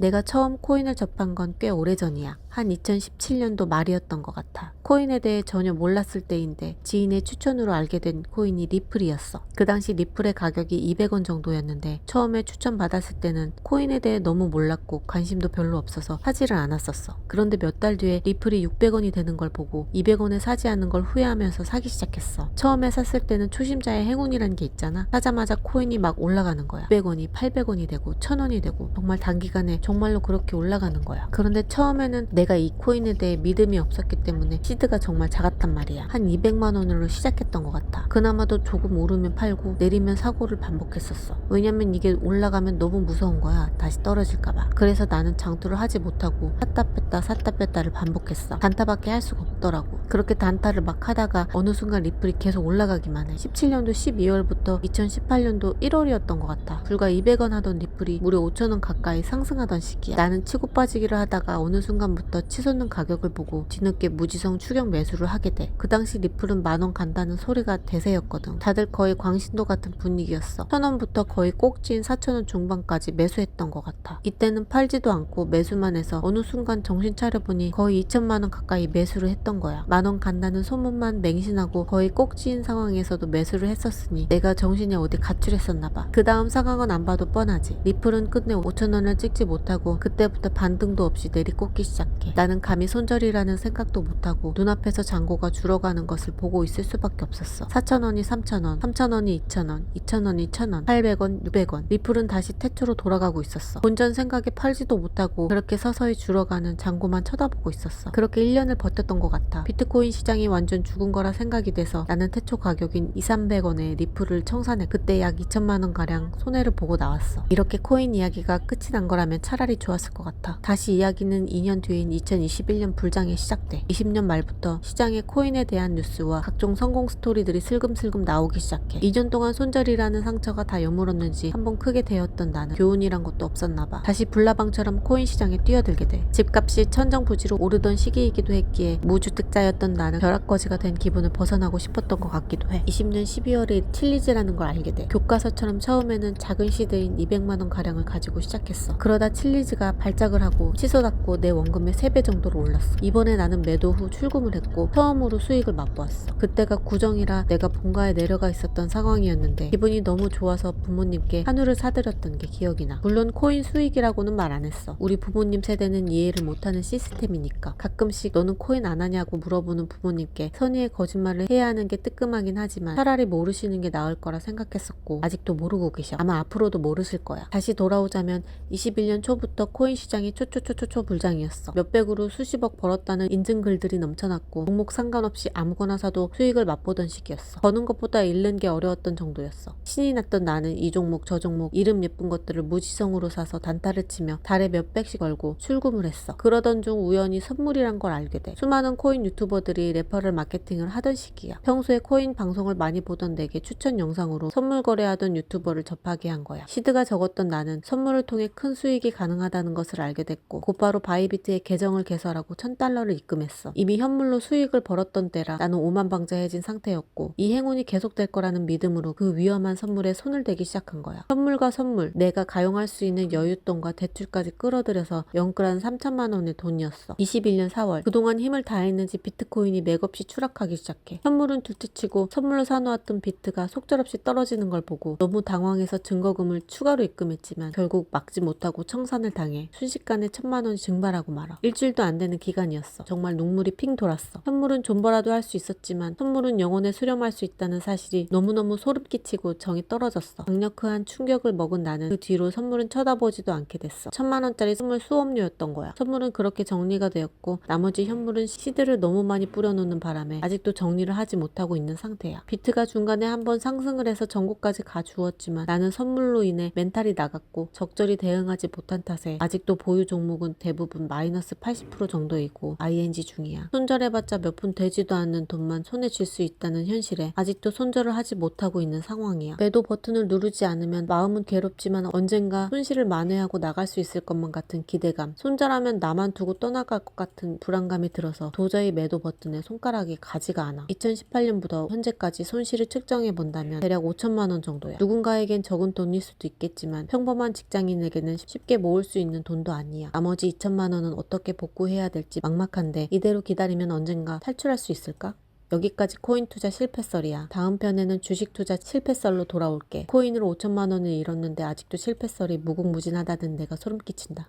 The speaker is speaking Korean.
내가 처음 코인을 접한 건 꽤 오래전이야. 한 2017년도 말이었던 것 같아. 코인에 대해 전혀 몰랐을 때인데 지인의 추천으로 알게 된 코인이 리플이었어. 그 당시 리플의 가격이 200원 정도였는데 처음에 추천받았을 때는 코인에 대해 너무 몰랐고 관심도 별로 없어서 사지를 않았었어. 그런데 몇 달 뒤에 리플이 600원이 되는 걸 보고 200원에 사지 않은 걸 후회하면서 사기 시작했어. 처음에 샀을 때는 초심자의 행운이라는 게 있잖아. 사자마자 코인이 막 올라가는 거야. 600원이 800원이 되고 1000원이 되고 정말 단기간에 정말로 그렇게 올라가는 거야. 그런데 처음에는 내가 이 코인에 대해 믿음이 없었기 때문에 시드가 정말 작았단 말이야. 한 200만 원으로 시작했던 것 같아. 그나마도 조금 오르면 팔고 내리면 사고를 반복했었어. 왜냐면 이게 올라가면 너무 무서운 거야. 다시 떨어질까봐. 그래서 나는 장투를 하지 못하고 샀다 뺐다 샀다 뺐다를 반복했어. 단타밖에 할 수가 없더라고. 그렇게 단타를 막 하다가 어느 순간 리플이 계속 올라가기만 해. 17년도 12월부터 2018년도 1월이었던 것 같아. 불과 200원 하던 리플이 무려 5천원 가까이 상승하던 시기야. 나는 치고 빠지기를 하다가 어느 순간부터 치솟는 가격을 보고 뒤늦게 무지성 추격 매수를 하게 돼. 그 당시 리플은 만 원 간다는 소리가 대세였거든. 다들 거의 광신도 같은 분위기였어. 천 원부터 거의 꼭지인 4천 원 중반까지 매수했던 것 같아. 이때는 팔지도 않고 매수만 해서 어느 순간 정신 차려보니 거의 2천만 원 가까이 매수를 했던 거야. 만 원 간다는 소문만 맹신하고 거의 꼭지인 상황에서도 매수를 했었으니 내가 정신이 어디 가출했었나 봐. 그 다음 상황은 안 봐도 뻔하지. 리플은 끝내 5천 원을 찍지 못 하고 그때부터 반등도 없이 내리꽂기 시작해. 나는 감히 손절이라는 생각도 못하고 눈앞에서 잔고가 줄어가는 것을 보고 있을 수밖에 없었어. 4천 원이 3천 원, 3천 원이 2천 원, 2천 원이 1천 원, 800원, 600원. 리플은 다시 태초로 돌아가고 있었어. 본전 생각에 팔지도 못하고 그렇게 서서히 줄어가는 잔고만 쳐다보고 있었어. 그렇게 1년을 버텼던 것 같아. 비트코인 시장이 완전 죽은 거라 생각이 돼서 나는 태초 가격인 2, 300원에 리플을 청산해 그때 약 2천만 원 가량 손해를 보고 나왔어. 이렇게 코인 이야기가 끝이 난 거라면 차라리 좋았을 것 같아. 다시 이야기는 2년 뒤인 2021년 불장에 시작돼. 20년 말부터 시장에 코인에 대한 뉴스와 각종 성공 스토리들이 슬금슬금 나오기 시작해. 2년 동안 손절이라는 상처가 다 여물었는지 한번 크게 되었던 나는 교훈이란 것도 없었나 봐. 다시 불나방처럼 코인 시장에 뛰어들게 돼. 집값이 천정부지로 오르던 시기이기도 했기에 무주택자였던 나는 벼락거지가 된 기분을 벗어나고 싶었던 것 같기도 해. 20년 12월에 칠리즈라는 걸 알게 돼. 교과서처럼 처음에는 작은 시드인 200만 원 가량을 가지고 시작했어. 그러다 칠리즈가 발작을 하고 치솟았고 내 원금의 3배 정도로 올랐어. 이번에 나는 매도 후 출금을 했고 처음으로 수익을 맛보았어. 그때가 구정이라 내가 본가에 내려가 있었던 상황이었는데 기분이 너무 좋아서 부모님께 한우를 사드렸던 게 기억이 나. 물론 코인 수익이라고는 말 안 했어. 우리 부모님 세대는 이해를 못하는 시스템이니까. 가끔씩 너는 코인 안 하냐고 물어보는 부모님께 선의의 거짓말을 해야 하는 게 뜨끔하긴 하지만 차라리 모르시는 게 나을 거라 생각했었고 아직도 모르고 계셔. 아마 앞으로도 모르실 거야. 다시 돌아오자면 21년 초 부터 코인 시장이 초초초초초 불장이었어. 몇백으로 수십억 벌었다는 인증 글들이 넘쳐났고 종목 상관없이 아무거나 사도 수익을 맛보던 시기였어. 버는 것보다 잃는 게 어려웠던 정도였어. 신이 났던 나는 이 종목 저 종목 이름 예쁜 것들을 무지성으로 사서 단타를 치며 달에 몇백씩 걸고 출금을 했어. 그러던 중 우연히 선물이란 걸 알게 돼. 수많은 코인 유튜버들이 레퍼럴 마케팅을 하던 시기야. 평소에 코인 방송을 많이 보던 내게 추천 영상으로 선물 거래하던 유튜버를 접하게 한 거야. 시드가 적었던 나는 선물을 통해 큰 수익이 가능하다는 것을 알게 됐고 곧바로 바이비트에 계정을 개설하고 천 달러를 입금했어. 이미 현물로 수익을 벌었던 때라 나는 오만방자해진 상태였고 이 행운이 계속될 거라는 믿음으로 그 위험한 선물에 손을 대기 시작한 거야. 선물과 선물, 내가 가용할 수 있는 여윳돈과 대출까지 끌어들여서 영끌한 3천만 원의 돈이었어. 21년 4월 그동안 힘을 다했는지 비트코인이 맥없이 추락하기 시작해. 현물은 둘째치고 선물로 사놓았던 비트가 속절없이 떨어지는 걸 보고 너무 당황해서 증거금을 추가로 입금했지만 결국 막지 못하고 청산 을 당해 순식간에 천만 원이 증발하고 말아. 일주일도 안 되는 기간이었어. 정말 눈물이 핑 돌았어. 현물은 존버라도 할 수 있었지만 선물은 영혼에 수렴할 수 있다는 사실이 너무너무 소름 끼치고 정이 떨어졌어. 강력한 충격을 먹은 나는 그 뒤로 선물은 쳐다보지도 않게 됐어. 천만 원짜리 선물 수업료였던 거야. 선물은 그렇게 정리가 되었고 나머지 현물은 시드를 너무 많이 뿌려놓는 바람에 아직도 정리를 하지 못하고 있는 상태야. 비트가 중간에 한번 상승을 해서 전고까지 가주었지만 나는 선물로 인해 멘탈이 나갔고 적절히 대응하지 못한 탓에 아직도 보유 종목은 대부분 마이너스 80% 정도이고 ING 중이야. 손절해봤자 몇 푼 되지도 않는 돈만 손에 쥘 수 있다는 현실에 아직도 손절을 하지 못하고 있는 상황이야. 매도 버튼을 누르지 않으면 마음은 괴롭지만 언젠가 손실을 만회하고 나갈 수 있을 것만 같은 기대감. 손절하면 나만 두고 떠나갈 것 같은 불안감이 들어서 도저히 매도 버튼에 손가락이 가지가 않아. 2018년부터 현재까지 손실을 측정해 본다면 대략 5천만 원 정도야. 누군가에겐 적은 돈일 수도 있겠지만 평범한 직장인에게는 쉽게 모을 수 있는 돈도 아니야. 나머지 2천만 원은 어떻게 복구해야 될지 막막한데 이대로 기다리면 언젠가 탈출할 수 있을까? 여기까지 코인 투자 실패썰이야. 다음 편에는 주식 투자 실패썰로 돌아올게. 코인으로 5천만 원을 잃었는데 아직도 실패썰이 무궁무진하다는 내가 소름 끼친다.